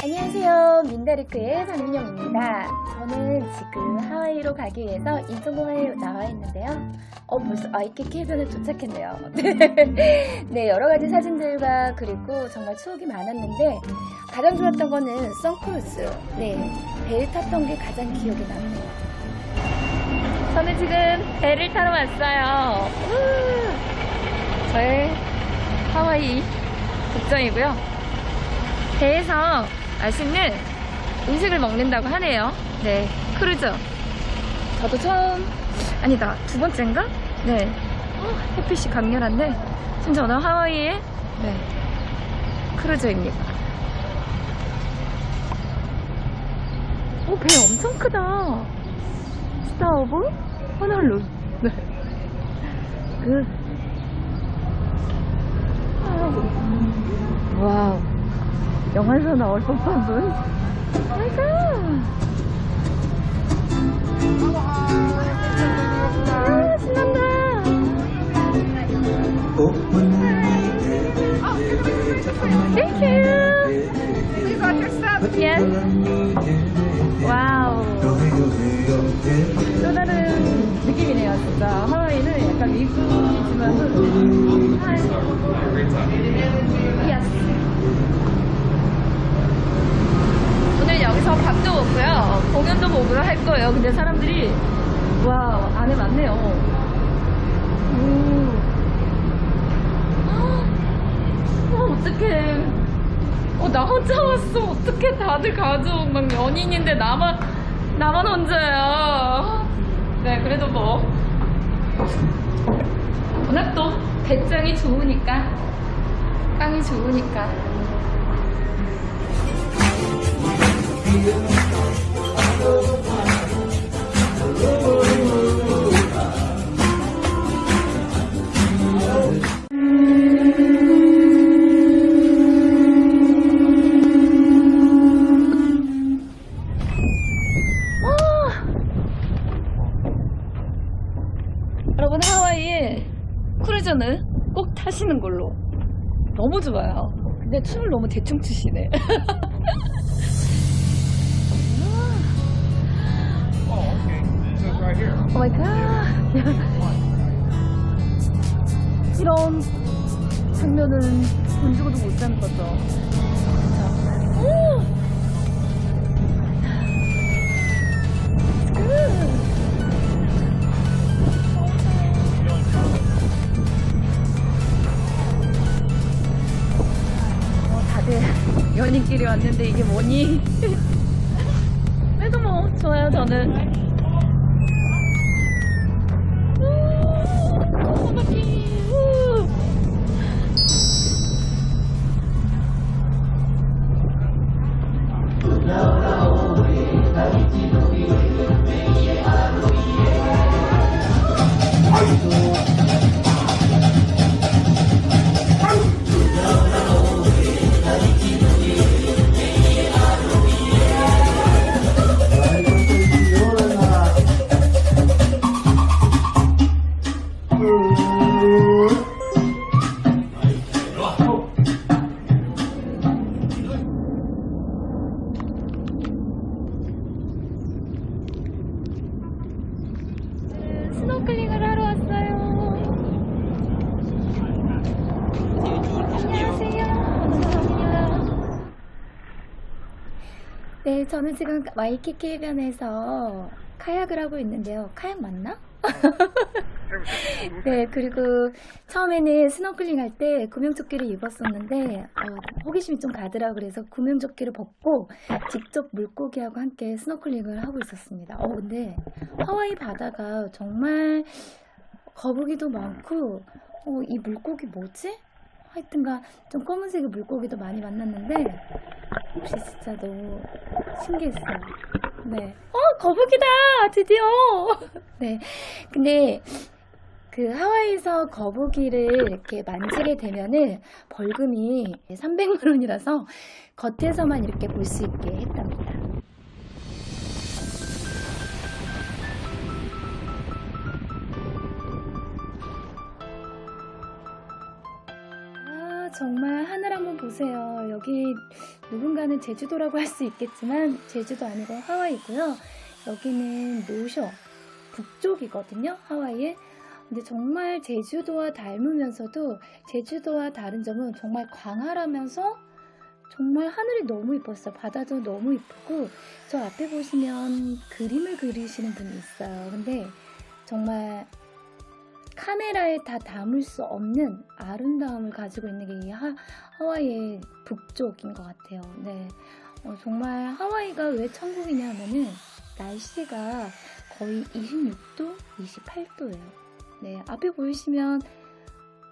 안녕하세요. 민다리크의 장민영입니다. 저는 지금 하와이로 가기 위해서 인천공항에 나와 있는데요. 어, 벌써 아이케 해변에 도착했네요. 네, 여러 가지 사진들과 그리고 정말 추억이 많았는데 가장 좋았던 거는 선크루즈. 네, 배를 탔던 게 가장 기억에 남네요. 저는 지금 배를 타러 왔어요. 우! 저의 하와이 국정이고요. 배에서 맛있는 음식을 먹는다고 하네요. 네, 크루즈. 저도 처음, 아니다, 두 번째인가? 네. 어, 햇빛이 강렬한데, 지금 저는 하와이의, 네, 크루즈입니다. 오, 배 엄청 크다. 스타 오브 호놀루. 네. 그, 아. 영화에서 나올 법한 분? 아이고. 아, 신난다. Thank you. Yes. 와우. 또 다른 느낌이네요, 진짜. 하와이는 약간 미국이지만은. Yes. 오늘 여기서 밥도 먹고요. 공연도 보고요 할 거예요. 근데 사람들이 와 안에 많네요. 오. 어, 어떡해. 어, 나 혼자 왔어. 어떡해. 다들 가족. 막 연인인데 나만, 나만 혼자야. 네, 그래도 뭐. 워낙 또 배짱이 좋으니까. 빵이 좋으니까. 여러분 하와이에 크루즈는 꼭 타시는 걸로. 너무 좋아요. 근데 춤을 너무 대충 추시네 마이 갓 이런 장면은 돈 주고도 못 사는 거죠. 다들 연인끼리 왔는데 이게 뭐니? 그래도 뭐 좋아요 저는 네, 저는 지금 와이키키 해변에서 카약을 하고 있는데요. 카약 맞나? 네, 그리고 처음에는 스노클링 할 때 구명조끼를 입었었는데 어, 호기심이 좀 가더라고 그래서 구명조끼를 벗고 직접 물고기하고 함께 스노클링을 하고 있었습니다. 어, 근데 하와이 바다가 정말 거북이도 많고 어, 이 물고기 뭐지? 하여튼가 좀 검은색의 물고기도 많이 만났는데 혹시 진짜 너무 신기했어요. 네. 어, 거북이다! 드디어! 네. 근데 그 하와이에서 거북이를 이렇게 만지게 되면은 벌금이 300만 원이라서 겉에서만 이렇게 볼 수 있게 했답니다. 정말 하늘 한번 보세요. 여기 누군가는 제주도라고 할 수 있겠지만 제주도 아니고 하와이고요. 여기는 노쇼 북쪽이거든요. 하와이에. 근데 정말 제주도와 닮으면서도 제주도와 다른 점은 정말 광활하면서 정말 하늘이 너무 이뻤어요. 바다도 너무 이쁘고 저 앞에 보시면 그림을 그리시는 분이 있어요. 근데 정말 카메라에 다 담을 수 없는 아름다움을 가지고 있는 게 이 하와이의 북쪽인 것 같아요. 네. 어, 정말 하와이가 왜 천국이냐 하면은 날씨가 거의 26도, 28도예요. 네. 앞에 보이시면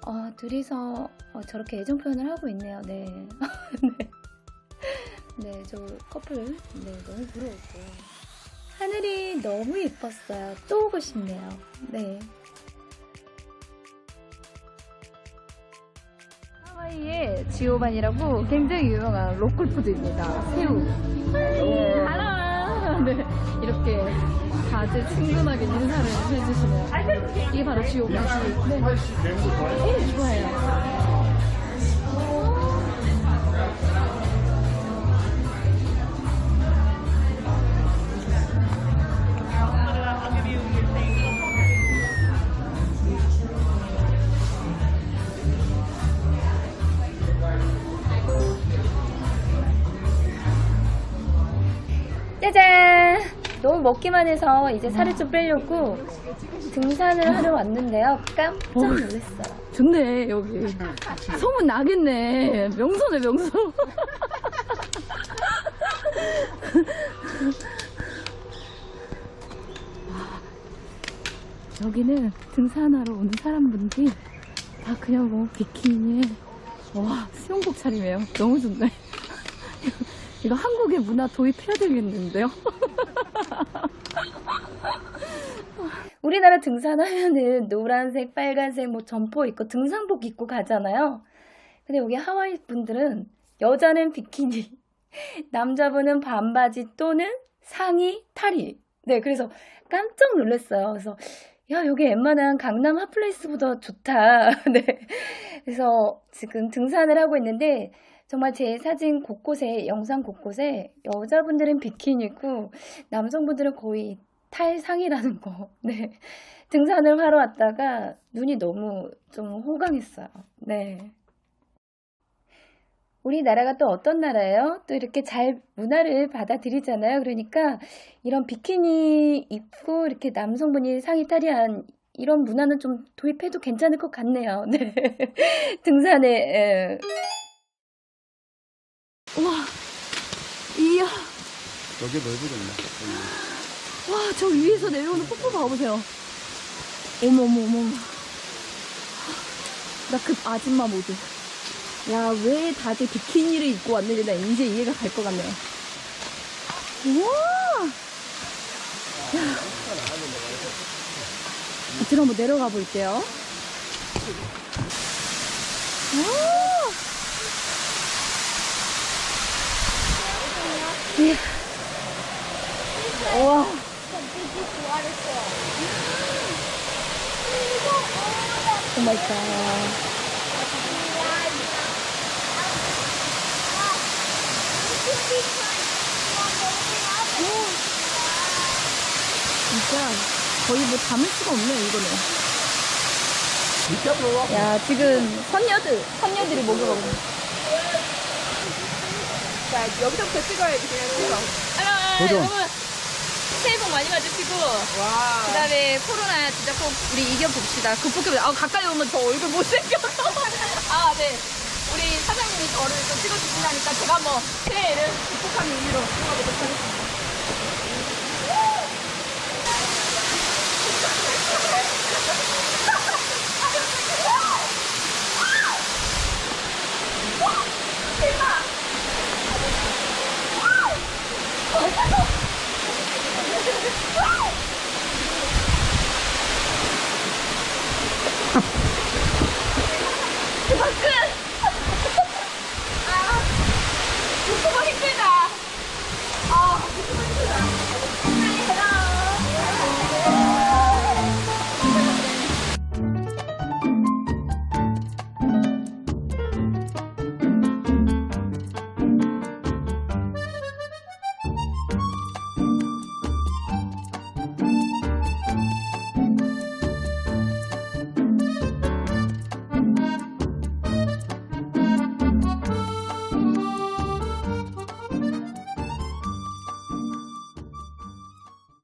어, 둘이서 어, 저렇게 애정 표현을 하고 있네요. 네. 네. 네, 저 커플 네, 너무 부러웠고요. 하늘이 너무 예뻤어요. 또 오고 싶네요. 네. 하와이의 지오반이라고 굉장히 유명한 로컬 푸드입니다. 새우. 알아. 네, 이렇게 다들 친근하게 인사를 해주시네요. 이게 바로 지오반. 네. 네, 좋아요. 짜잔! 너무 먹기만 해서 이제 살을 좀 빼려고 등산을 하러 왔는데요. 깜짝 놀랐어요. 좋네 여기 소문 나겠네 명소네 명소 와, 여기는 등산하러 오는 사람분들이 다 그냥 뭐 비키니에 와 수영복 차림이에요 너무 좋네 이거 한국의 문화 도입해야 되겠는데요 우리나라 등산하면은 노란색, 빨간색 뭐 점퍼 입고 등산복 입고 가잖아요. 근데 여기 하와이 분들은 여자는 비키니, 남자분은 반바지 또는 상의, 탈의. 네, 그래서 깜짝 놀랐어요. 그래서 야, 여기 웬만한 강남 핫플레이스보다 좋다. 네. 그래서 지금 등산을 하고 있는데 정말 제 사진 곳곳에, 영상 곳곳에 여자분들은 비키니고 남성분들은 거의 탈상이라는 거. 네. 등산을 하러 왔다가 눈이 너무 좀 호강했어요. 네. 우리나라가 또 어떤 나라예요? 또 이렇게 잘 문화를 받아들이잖아요. 그러니까 이런 비키니 입고 이렇게 남성분이 상의 탈의한 이런 문화는 좀 도입해도 괜찮을 것 같네요. 네. 등산에 예. 우와 이야 여기 넓어졌네. 와, 저 위에서 내려오는 폭포 봐보세요. 어머, 어머, 어머. 나 그 아줌마 모드. 야, 왜 다들 비키니를 입고 왔는지 나 이제 이해가 갈 것 같네요. 우와! 야. 밑으로 한번 내려가 볼게요. 와! 우와. 오 마이 갓. 진짜 거의 뭐 담을 수가 없네요, 이거는. 야, 지금 선녀들, 선녀들이 목욕하고 있네. 자, 여기서부터 찍어야지, 그냥 찍어. 도전. 여러분, 새해 복 많이 받으시고, 와. 그 다음에 코로나 진짜 꼭 우리 이겨봅시다. 극복해봅시다. 아, 가까이 오면 저 얼굴 못생겨서. 아, 네. 우리 사장님이 저를 또 찍어주신다니까 제가 뭐 새해를 극복하는 의미로 찍어보도록 하겠습니다. 哥